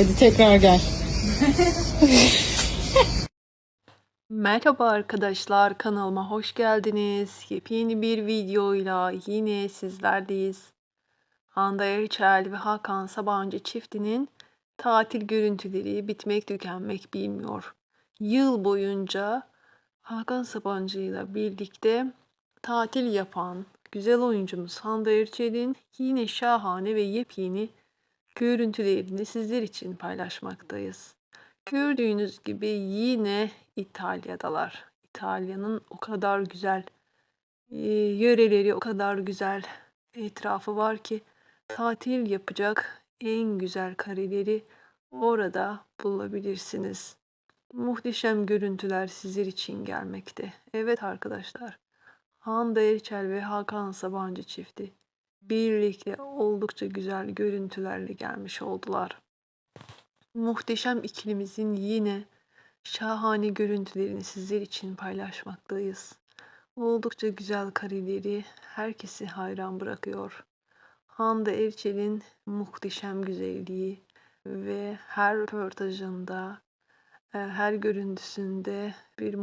Hadi tekrar gel. Merhaba arkadaşlar kanalıma hoş geldiniz. Yepyeni bir videoyla yine sizlerleyiz. Hande Erçel ve Hakan Sabancı çiftinin tatil görüntüleri bitmek tükenmek bilmiyor. Yıl boyunca Hakan Sabancı ile birlikte tatil yapan güzel oyuncumuz Hande Erçel'in yine şahane ve yepyeni görüntülerini sizler için paylaşmaktayız. Gördüğünüz gibi yine İtalya'dalar. İtalya'nın o kadar güzel yöreleri, o kadar güzel etrafı var ki tatil yapacak en güzel kareleri orada bulabilirsiniz. Muhteşem görüntüler sizler için gelmekte. Evet arkadaşlar, Hande Erçel ve Hakan Sabancı çifti birlikte oldukça güzel görüntülerle gelmiş oldular. Muhteşem ikilimizin yine şahane görüntülerini sizler için paylaşmaktayız. Oldukça güzel kareleri herkesi hayran bırakıyor. Hande Erçel'in muhteşem güzelliği ve her röportajında, e, her görüntüsünde bir